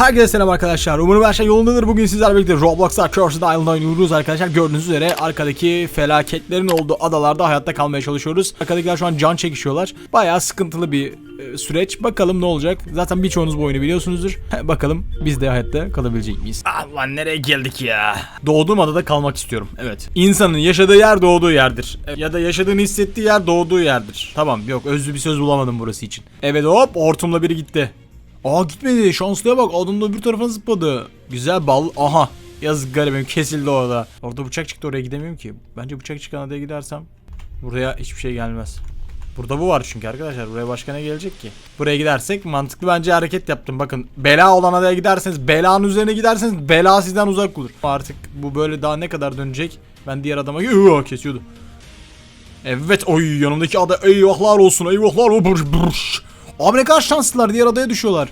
Herkese selam arkadaşlar. Umarım her şey yolundadır. Bugün sizlerle birlikte Roblox'ta Cursed Island oynuyoruz arkadaşlar. Gördüğünüz üzere arkadaki felaketlerin olduğu adalarda hayatta kalmaya çalışıyoruz. Arkadakiler şu an can çekişiyorlar. Bayağı sıkıntılı bir e, süreç. Bakalım ne olacak. Zaten birçoğunuz bu oyunu biliyorsunuzdur. Bakalım biz de hayatta kalabilecek miyiz? Allah nereye geldik ya? Doğduğum adada kalmak istiyorum. Evet. İnsanın yaşadığı yer doğduğu yerdir. E, Ya da yaşadığını hissettiği yer doğduğu yerdir. Tamam yok özlü bir söz bulamadım burası için. Evet hop hortumla biri gitti. Aa gitmedi. Şanslıya bak. Adam da bir tarafına zıpladı. Güzel bal. Aha. Yazık garibim kesildi orada. Orada bıçak çıktı oraya gidemiyorum ki. Bence bıçak çıkan adaya gidersem buraya hiçbir şey gelmez. Burada bu var çünkü arkadaşlar. Buraya başka ne gelecek ki? Buraya gidersek mantıklı bence hareket yaptım. Bakın bela olan adaya giderseniz belanın üzerine giderseniz bela sizden uzak olur. Artık bu böyle daha ne kadar dönecek? Ben diğer adama Yuh, kesiyordu. Evet oy yanımdaki ada eyvahlar olsun eyvahlar olsun. Abi ne kadar şanslılar diğer adaya düşüyorlar.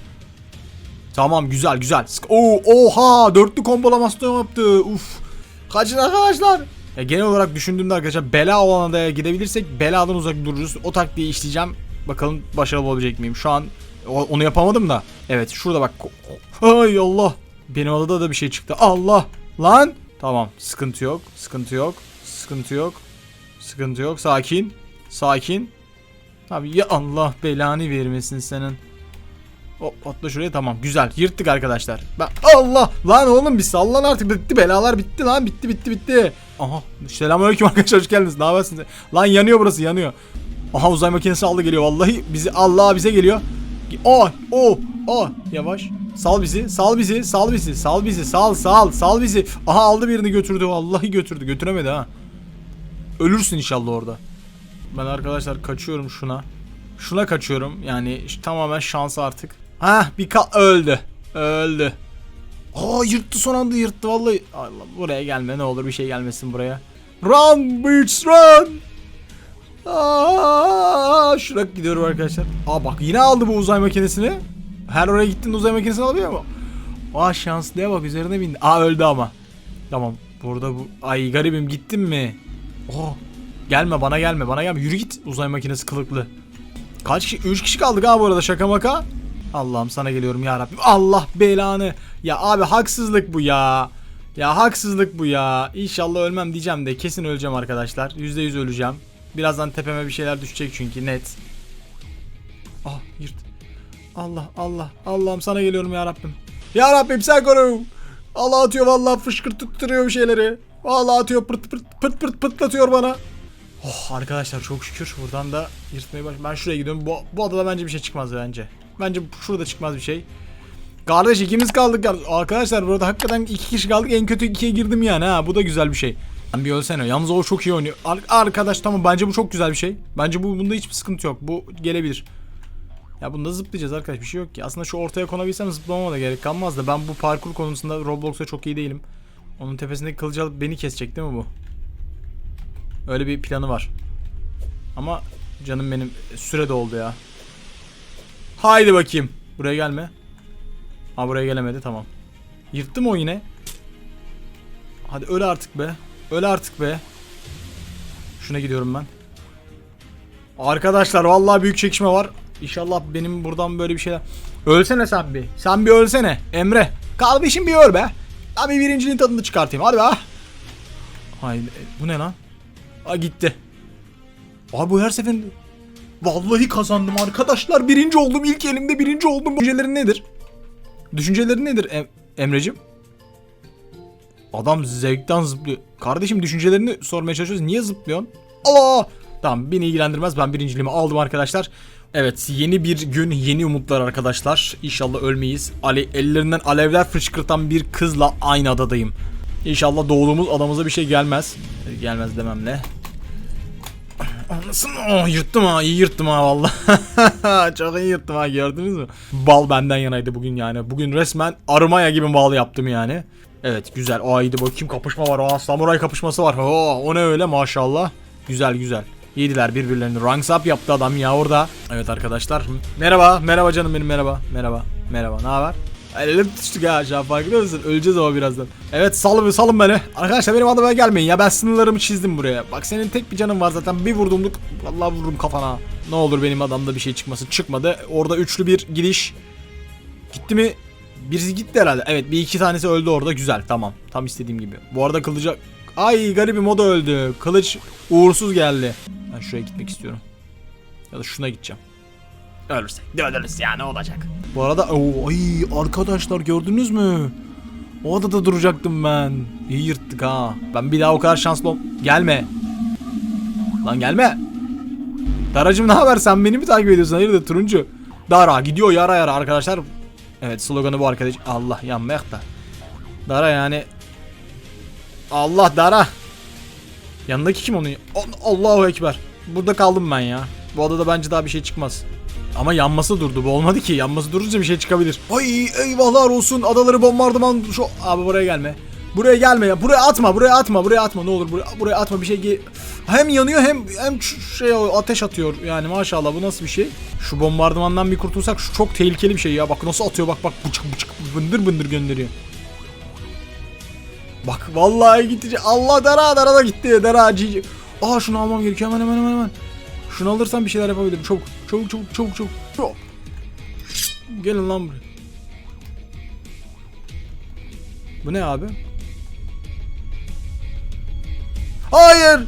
Tamam güzel güzel. Oo, oha dörtlü kombolamasyon yaptı. Uf. Kaçın arkadaşlar. Ya genel olarak düşündüğümde arkadaşlar bela olan adaya gidebilirsek beladan uzak dururuz. O taktiği işleyeceğim. Bakalım başarılı olabilecek miyim? Şu an onu yapamadım da. Evet şurada bak. Ay Allah. Benim adada da bir şey çıktı. Allah. Lan. Tamam sıkıntı yok. Sıkıntı yok. Sıkıntı yok. Sıkıntı yok. Sakin. Sakin. Abi ya Allah belanı vermesin senin. Hop atla şuraya tamam güzel yırttık arkadaşlar. Ben Allah lan oğlum bir sallan artık bitti belalar bitti lan bitti bitti bitti. Aha selamünaleyküm arkadaşlar hoş geldiniz. Ne yapıyorsunuz? Lan yanıyor burası yanıyor. Aha uzay makinesi aldı geliyor vallahi bizi Allah bize geliyor. Oh oh oh yavaş. Sal bizi sal bizi sal bizi sal bizi sal sal sal bizi. Aha aldı birini götürdü vallahi götürdü götüremedi ha. Ölürsün inşallah orada. Ben arkadaşlar kaçıyorum şuna. Şuna kaçıyorum. Yani tamamen şans artık. Hah bir ka öldü. Öldü. Aa yırttı son anda yırttı vallahi. Allah buraya gelme ne olur bir şey gelmesin buraya. Run bitch run. Aa, şuna gidiyorum arkadaşlar. Aa bak yine aldı bu uzay makinesini. Her oraya gittiğinde uzay makinesini alabiliyor mu? Aa şanslıya bak üzerine bindi. Aa öldü ama. Tamam burada bu. Ay garibim gittin mi? Oh Gelme bana gelme bana gelme yürü git uzay makinesi kılıklı. Kaç kişi? 3 kişi kaldık ha bu arada şaka maka. Allah'ım sana geliyorum ya Rabbim. Allah belanı. Ya abi haksızlık bu ya. Ya haksızlık bu ya. İnşallah ölmem diyeceğim de kesin öleceğim arkadaşlar. %100 öleceğim. Birazdan tepeme bir şeyler düşecek çünkü net. Ah yırt. Allah Allah Allah'ım sana geliyorum ya Rabbim. Ya Rabbim sen koru. Allah atıyor vallahi fışkırttırıyor bir şeyleri. Vallahi atıyor pırt pırt pırt pırt pırtlatıyor bana. Oh arkadaşlar çok şükür buradan da yırtmaya baş. Ben şuraya gidiyorum. Bu, bu adada bence bir şey çıkmaz bence. Bence şurada çıkmaz bir şey. Kardeş ikimiz kaldık. Arkadaşlar burada hakikaten iki kişi kaldık. En kötü ikiye girdim yani ha. Bu da güzel bir şey. Lan bir ölsene. Yalnız o çok iyi oynuyor. Ar- arkadaş tamam bence bu çok güzel bir şey. Bence bu bunda hiçbir sıkıntı yok. Bu gelebilir. Ya bunda zıplayacağız arkadaş bir şey yok ki. Aslında şu ortaya konabilsem zıplamama da gerek kalmaz da ben bu parkur konusunda Roblox'a çok iyi değilim. Onun tepesindeki kılıcı alıp beni kesecek değil mi bu? Öyle bir planı var. Ama canım benim süre doldu ya. Haydi bakayım. Buraya gelme. Ha buraya gelemedi tamam. Yırttı mı o yine? Hadi öl artık be. Öl artık be. Şuna gidiyorum ben. Arkadaşlar vallahi büyük çekişme var. İnşallah benim buradan böyle bir şeyler... Ölsene sen bir. Sen bir ölsene. Emre. Kardeşim bir öl be. Abi birinciliğin tadını çıkartayım. Hadi be. Haydi. Bu ne lan? Aa gitti. Abi bu her seferinde... Vallahi kazandım arkadaşlar. Birinci oldum. İlk elimde birinci oldum. Düşüncelerin nedir? Düşüncelerin nedir em Emre'cim? Adam zevkten zıplıyor. Kardeşim düşüncelerini sormaya çalışıyoruz. Niye zıplıyorsun? Aa! Tamam beni ilgilendirmez. Ben birinciliğimi aldım arkadaşlar. Evet yeni bir gün yeni umutlar arkadaşlar. İnşallah ölmeyiz. Ale ellerinden alevler fışkırtan bir kızla aynı adadayım. İnşallah doğduğumuz adamıza bir şey gelmez. Gelmez demem Anlasın oh, yırttım ha iyi yırttım ha valla. Çok iyi yırttım ha gördünüz mü? Bal benden yanaydı bugün yani. Bugün resmen arımaya gibi bal yaptım yani. Evet güzel. O haydi bakayım kapışma var. Aa samuray kapışması var. Oo, o ne öyle maşallah. Güzel güzel. Yediler birbirlerini. Ranks up yaptı adam ya orada. Evet arkadaşlar. Merhaba. Merhaba canım benim merhaba. Merhaba. Merhaba. Ne haber? Elim ha şu an farkında mısın? Öleceğiz ama birazdan. Evet salın, salın beni. Arkadaşlar benim adıma gelmeyin ya ben sınırlarımı çizdim buraya. Bak senin tek bir canın var zaten bir vurduğumluk vallahi vururum kafana. Ne olur benim adamda bir şey çıkmasın. Çıkmadı. Orada üçlü bir giriş. Gitti mi? Birisi gitti herhalde. Evet bir iki tanesi öldü orada. Güzel tamam. Tam istediğim gibi. Bu arada kılıca... Ay garibim o da öldü. Kılıç uğursuz geldi. Ben şuraya gitmek istiyorum. Ya da şuna gideceğim. Ölürsek de ölürüz ya ne olacak. Bu arada ay arkadaşlar gördünüz mü? O odada duracaktım ben. İyi yırttık ha. Ben bir daha o kadar şanslı ol... Gelme. Lan gelme. Daracım ne haber sen beni mi takip ediyorsun? Hayırdır turuncu? Dara gidiyor yara yara arkadaşlar. Evet sloganı bu arkadaş. Allah yanmayak da. Dara yani. Allah Dara. Yanındaki kim onun? Al- Allahu Ekber. Burada kaldım ben ya. Bu odada bence daha bir şey çıkmaz. Ama yanması durdu. Bu olmadı ki. Yanması durunca bir şey çıkabilir. Ay eyvahlar olsun. Adaları bombardıman. Şu abi buraya gelme. Buraya gelme ya. Buraya atma. Buraya atma. Buraya atma. Ne olur buraya, buraya atma bir şey. ge- Hem yanıyor hem hem şey ateş atıyor. Yani maşallah bu nasıl bir şey? Şu bombardımandan bir kurtulsak şu çok tehlikeli bir şey ya. Bak nasıl atıyor bak bak bıçık bıçık bındır bındır gönderiyor. Bak vallahi gitti. Allah dara dara da gitti. Dara cici. Aa şunu almam gerekiyor hemen hemen hemen hemen. Şunu alırsam bir şeyler yapabilirim. Çabuk çabuk çabuk çabuk çabuk. Çabuk. Gelin lan buraya. Bu ne abi? Hayır.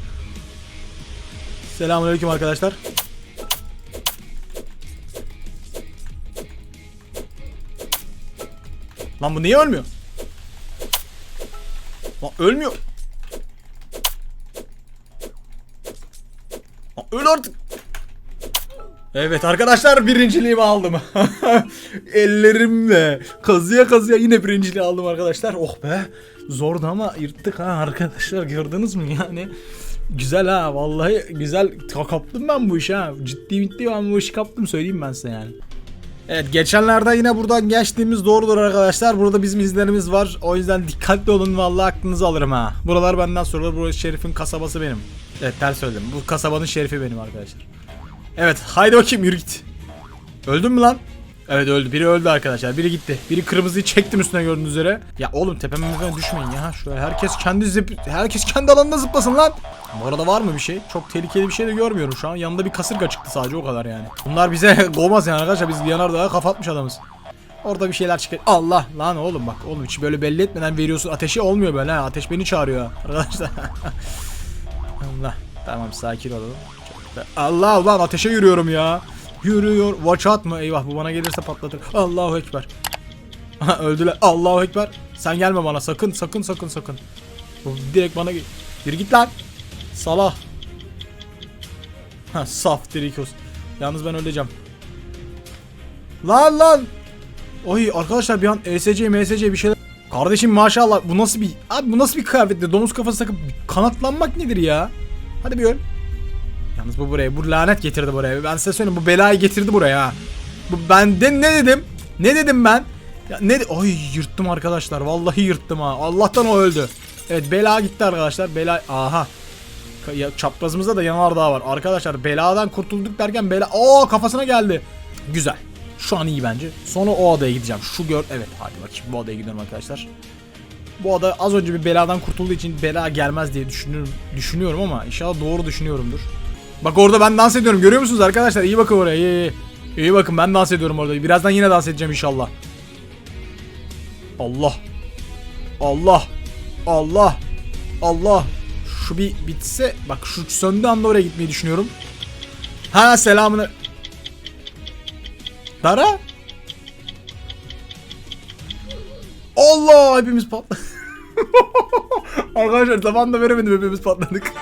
Selamünaleyküm arkadaşlar. Lan bu niye ölmüyor? Lan ölmüyor. Öl artık. Evet arkadaşlar birinciliğimi aldım. Ellerimle kazıya kazıya yine birinciliği aldım arkadaşlar. Oh be. Zordu ama yırttık ha arkadaşlar gördünüz mü yani. Güzel ha vallahi güzel Ka- kaptım ben bu işi ha. Ciddi ciddi ben bu işi kaptım söyleyeyim ben size yani. Evet geçenlerde yine buradan geçtiğimiz doğrudur arkadaşlar. Burada bizim izlerimiz var. O yüzden dikkatli olun vallahi aklınızı alırım ha. Buralar benden sonra burası Şerif'in kasabası benim. Evet ters söyledim. Bu kasabanın şerifi benim arkadaşlar. Evet haydi bakayım yürü git. Öldün mü lan? Evet öldü. Biri öldü arkadaşlar. Biri gitti. Biri kırmızıyı çektim üstüne gördüğünüz üzere. Ya oğlum tepeme mepeme düşmeyin ya. Şöyle herkes kendi zip herkes kendi alanında zıplasın lan. Bu arada var mı bir şey? Çok tehlikeli bir şey de görmüyorum şu an. Yanında bir kasırga çıktı sadece o kadar yani. Bunlar bize kovmaz yani arkadaşlar. Biz yanardağa kafa atmış adamız. Orada bir şeyler çıkıyor. Allah lan oğlum bak oğlum hiç böyle belli etmeden veriyorsun. Ateşi olmuyor böyle ha. Ateş beni çağırıyor arkadaşlar. Allah. Tamam sakin olalım. Allah lan ateşe yürüyorum ya. Yürüyor. Watch out mı? Eyvah bu bana gelirse patlatır. Allahu Ekber. Öldüler. Allahu Ekber. Sen gelme bana sakın sakın sakın sakın. Bu direkt bana gel. Yürü git lan. Salah. Saf Dirikos. Yalnız ben öleceğim. Lan lan. Oy arkadaşlar bir an ESC MSC bir şeyler. Kardeşim maşallah bu nasıl bir abi bu nasıl bir kıyafettir? Domuz kafası takıp kanatlanmak nedir ya? Hadi bir öl. Yalnız bu buraya bu lanet getirdi buraya. Ben size söyleyeyim bu belayı getirdi buraya. ha. Bu ben de ne dedim? Ne dedim ben? Ya ne de Ay yırttım arkadaşlar. Vallahi yırttım ha. Allah'tan o öldü. Evet bela gitti arkadaşlar. Bela aha. Ya, çaprazımızda da yanardağ var. Arkadaşlar beladan kurtulduk derken bela Aa kafasına geldi. Güzel. Şu an iyi bence. Sonra o adaya gideceğim. Şu gör evet hadi bakayım bu adaya gidiyorum arkadaşlar. Bu ada az önce bir beladan kurtulduğu için bela gelmez diye düşünüyorum, düşünüyorum ama inşallah doğru düşünüyorumdur. Bak orada ben dans ediyorum. Görüyor musunuz arkadaşlar? İyi bakın oraya. İyi, iyi. İyi bakın ben dans ediyorum orada. Birazdan yine dans edeceğim inşallah. Allah. Allah. Allah. Allah. Şu bir bitse bak şu söndüğü anda oraya gitmeyi düşünüyorum. Ha selamını. Dara? Allah hepimiz patladık. Arkadaşlar zamanla veremedim hepimiz patladık.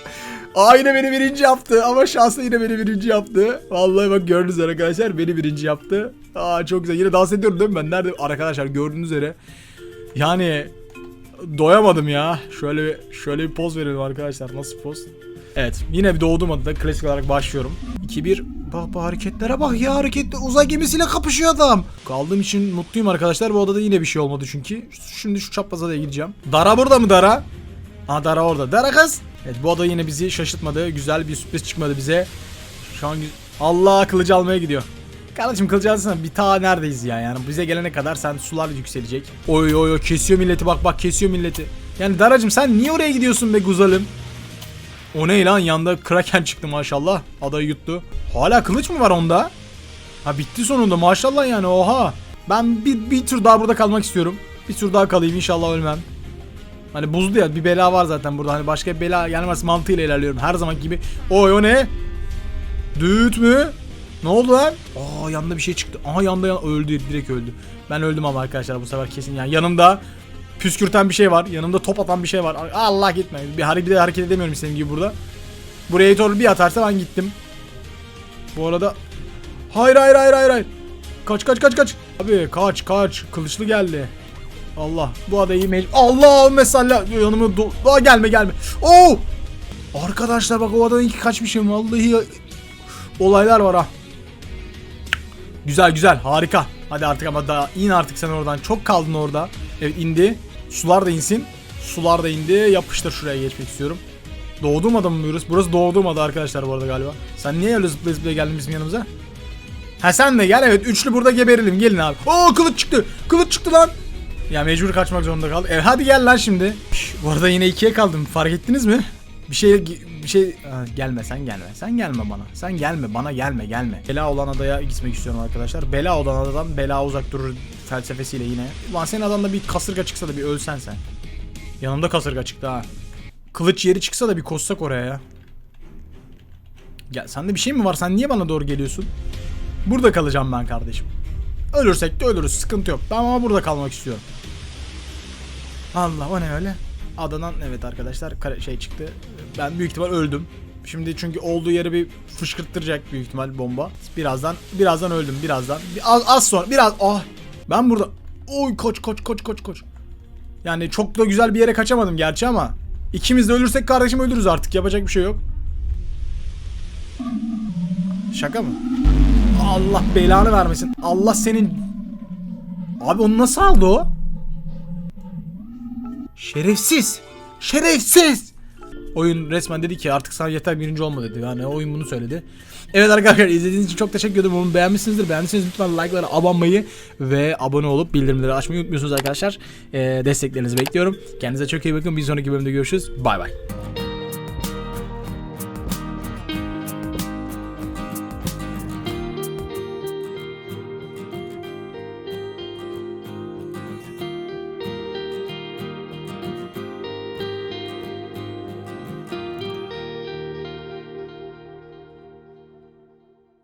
Aa yine beni birinci yaptı ama şanslı yine beni birinci yaptı. Vallahi bak gördünüz arkadaşlar beni birinci yaptı. Aa çok güzel yine dans ediyorum değil mi ben nerede arkadaşlar gördüğünüz üzere. Yani doyamadım ya. Şöyle şöyle bir poz verelim arkadaşlar. Nasıl poz? Evet yine bir doğduğum adada klasik olarak başlıyorum. 2-1 Bak bu hareketlere bak ya hareketler uzay gemisiyle kapışıyor adam. Kaldığım için mutluyum arkadaşlar. Bu odada yine bir şey olmadı çünkü. Şimdi şu çapraza da gideceğim. Dara burada mı Dara? Aa Dara orada. Dara kız. Evet bu oda yine bizi şaşırtmadı. Güzel bir sürpriz çıkmadı bize. Şu an Allah kılıcı almaya gidiyor. Kardeşim kılıcı alsana bir ta neredeyiz ya yani bize gelene kadar sen sular yükselecek. Oy oy oy kesiyor milleti bak bak kesiyor milleti. Yani Daracım sen niye oraya gidiyorsun be guzalim? O ne lan yanda kraken çıktı maşallah. Adayı yuttu. Hala kılıç mı var onda? Ha bitti sonunda maşallah yani oha. Ben bir, bir tur daha burada kalmak istiyorum. Bir tur daha kalayım inşallah ölmem. Hani buzlu ya bir bela var zaten burada. Hani başka bir bela gelmez mantığıyla ilerliyorum her zaman gibi. Oy o ne? Düğüt mü? Ne oldu lan? Aa yanında bir şey çıktı. Aha yanında yan öldü direkt öldü. Ben öldüm ama arkadaşlar bu sefer kesin yani yanımda püskürten bir şey var. Yanımda top atan bir şey var. Allah gitme. Bir bir de hareket edemiyorum istediğim gibi burada. Buraya doğru bir atarsa ben gittim. Bu arada Hayır hayır hayır hayır hayır. Kaç kaç kaç kaç. Abi kaç kaç. Kılıçlı geldi. Allah bu adayı mec... Allah mesela yanıma do- Aa, gelme gelme. Oo! Arkadaşlar bak o adadan iki kaçmışım vallahi olaylar var ha. Güzel güzel harika. Hadi artık ama daha in artık sen oradan. Çok kaldın orada. Evet indi. Sular da insin. Sular da indi. Yapıştır şuraya geçmek istiyorum. Doğduğum adam mı burası? Burası doğduğum ada arkadaşlar bu arada galiba. Sen niye öyle zıplaya zıplaya geldin bizim yanımıza? Ha sen de gel evet üçlü burada geberelim gelin abi. Oo kılıç çıktı. Kılıç çıktı lan. Ya mecbur kaçmak zorunda kaldık. Evet hadi gel lan şimdi. Şş, bu arada yine ikiye kaldım. Fark ettiniz mi? Bir şey bir şey gelme sen gelme. Sen gelme bana. Sen gelme bana gelme gelme. Bela olan adaya gitmek istiyorum arkadaşlar. Bela olan adadan bela uzak durur felsefesiyle yine. Ulan senin adamda bir kasırga çıksa da bir ölsen sen. Yanımda kasırga çıktı ha. Kılıç yeri çıksa da bir koşsak oraya ya. Gel sende bir şey mi var? Sen niye bana doğru geliyorsun? Burada kalacağım ben kardeşim. Ölürsek de ölürüz. Sıkıntı yok. Ben ama burada kalmak istiyorum. Allah o ne öyle? Adadan evet arkadaşlar şey çıktı. Ben büyük ihtimal öldüm. Şimdi çünkü olduğu yere bir fışkırttıracak büyük ihtimal bomba. Birazdan birazdan öldüm birazdan. Bir- Az, az sonra biraz ah ben burada oy koç koç koç koç koç. Yani çok da güzel bir yere kaçamadım gerçi ama ikimiz de ölürsek kardeşim ölürüz artık yapacak bir şey yok. Şaka mı? Allah belanı vermesin. Allah senin... Abi onu nasıl aldı o? Şerefsiz. Şerefsiz. Oyun resmen dedi ki artık sana yeter birinci olma dedi. Yani oyun bunu söyledi. Evet arkadaşlar izlediğiniz için çok teşekkür ederim. Umarım beğenmişsinizdir. Beğendiyseniz lütfen like'lara abanmayı ve abone olup bildirimleri açmayı unutmuyorsunuz arkadaşlar. Ee, desteklerinizi bekliyorum. Kendinize çok iyi bakın. Bir sonraki bölümde görüşürüz. Bay bay.